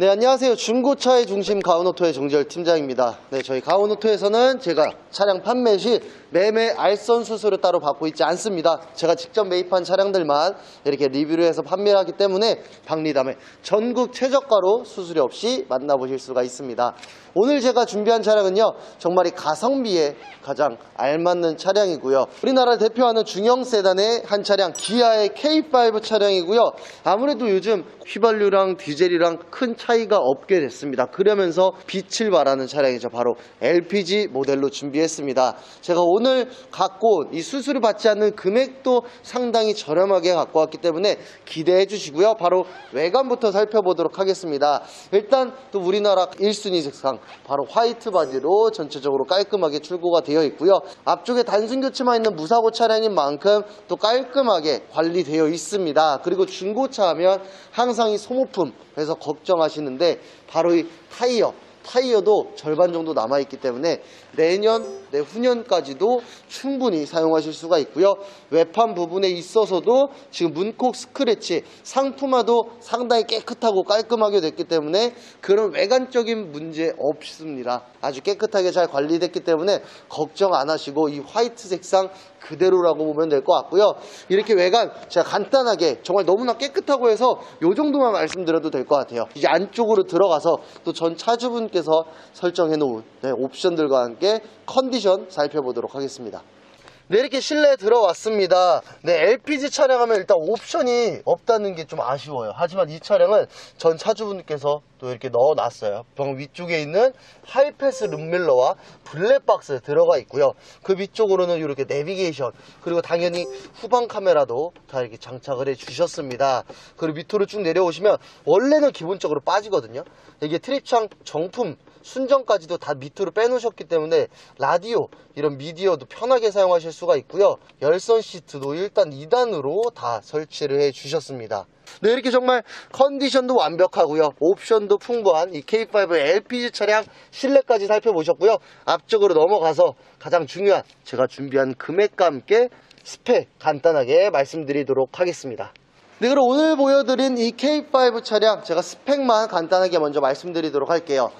네, 안녕하세요. 중고차의 중심 가온오토의 정재열 팀장입니다. 네, 저희 가온오토에서는 제가 차량 판매 시 매매 알선 수수료 따로 받고 있지 않습니다. 제가 직접 매입한 차량들만 이렇게 리뷰를 해서 판매를 하기 때문에 박리담의 전국 최저가로 수수료 없이 만나보실 수가 있습니다. 오늘 제가 준비한 차량은요, 정말 이 가성비에 가장 알맞는 차량이고요. 우리나라를 대표하는 중형 세단의 한 차량, 기아의 K5 차량이고요. 아무래도 요즘 휘발유랑 디젤이랑 큰 차 이가 없게 됐습니다. 그러면서 빛을 발하는 차량이죠. 바로 LPG 모델로 준비했습니다. 제가 오늘 갖고 온 이 수수료 받지 않는 금액도 상당히 저렴하게 갖고 왔기 때문에 기대해 주시고요. 바로 외관부터 살펴보도록 하겠습니다. 일단 또 우리나라 1순위 색상 바로 화이트 바디로 전체적으로 깔끔하게 출고가 되어 있고요. 앞쪽에 단순 교체만 있는 무사고 차량인 만큼 또 깔끔하게 관리되어 있습니다. 그리고 중고차 하면 항상 이 소모품에서 걱정하시는 데 바로 이 타이어 타이어도 절반 정도 남아있기 때문에 내년, 내후년까지도 충분히 사용하실 수가 있고요. 외판 부분에 있어서도 지금 문콕 스크래치, 상품화도 상당히 깨끗하고 깔끔하게 됐기 때문에 그런 외관적인 문제 없습니다. 아주 깨끗하게 잘 관리됐기 때문에 걱정 안 하시고 이 화이트 색상 그대로라고 보면 될 것 같고요. 이렇게 외관 제가 간단하게 정말 너무나 깨끗하고 해서 이 정도만 말씀드려도 될 것 같아요. 이제 안쪽으로 들어가서 또 전 차주분 께서 설정해 놓은 네, 옵션들과 함께 컨디션 살펴보도록 하겠습니다. 네, 이렇게 실내에 들어왔습니다. 네, LPG 차량하면 일단 옵션이 없다는 게 좀 아쉬워요. 하지만 이 차량은 전 차주분께서 또 이렇게 넣어놨어요. 방 위쪽에 있는 하이패스 룸밀러와 블랙박스 들어가 있고요. 그 위쪽으로는 이렇게 내비게이션, 그리고 당연히 후방 카메라도 다 이렇게 장착을 해 주셨습니다. 그리고 밑으로 쭉 내려오시면 원래는 기본적으로 빠지거든요. 이게 트립창 정품 순정까지도 다 밑으로 빼놓으셨기 때문에 라디오 이런 미디어도 편하게 사용하실 수가 있고요. 열선 시트도 일단 2단으로 다 설치를 해 주셨습니다. 네 이렇게 정말 컨디션도 완벽하고요. 옵션도 풍부한 이 K5 LPG 차량 실내까지 살펴보셨고요. 앞쪽으로 넘어가서 가장 중요한 제가 준비한 금액과 함께 스펙 간단하게 말씀드리도록 하겠습니다. 네, 그럼 오늘 보여드린 이 K5 차량 제가 스펙만 간단하게 먼저 말씀드리도록 할게요.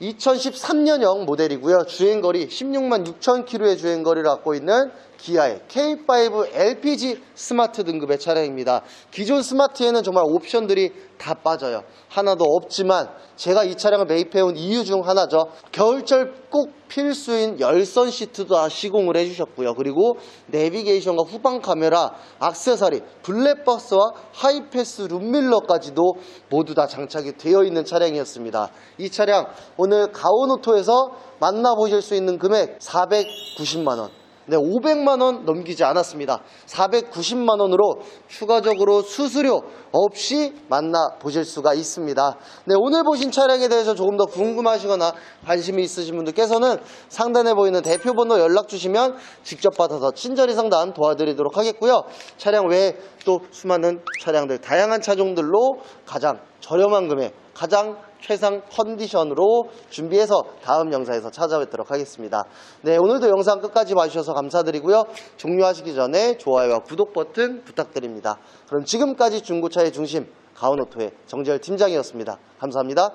2013년형 모델이고요. 주행거리 16만 6천 킬로의 주행거리를 갖고 있는 기아의 K5 LPG 스마트 등급의 차량입니다. 기존 스마트에는 정말 옵션들이 다 빠져요. 하나도 없지만 제가 이 차량을 매입해온 이유 중 하나죠. 겨울철 꼭 필수인 열선 시트도 다 시공을 해주셨고요. 그리고 내비게이션과 후방 카메라, 악세사리, 블랙박스와 하이패스 룸밀러까지도 모두 다 장착이 되어 있는 차량이었습니다. 이 차량 오늘 가오노토에서 만나보실 수 있는 금액 490만원. 네, 500만 원 넘기지 않았습니다. 490만 원으로 추가적으로 수수료 없이 만나 보실 수가 있습니다. 네, 오늘 보신 차량에 대해서 조금 더 궁금하시거나 관심이 있으신 분들께서는 상단에 보이는 대표 번호 연락 주시면 직접 받아서 친절히 상담 도와드리도록 하겠고요. 차량 외에 또 수많은 차량들 다양한 차종들로 가장 저렴한 금액, 가장 최상 컨디션으로 준비해서 다음 영상에서 찾아뵙도록 하겠습니다. 네, 오늘도 영상 끝까지 봐주셔서 감사드리고요. 종료하시기 전에 좋아요와 구독 버튼 부탁드립니다. 그럼 지금까지 중고차의 중심 가온오토의 정재열 팀장이었습니다. 감사합니다.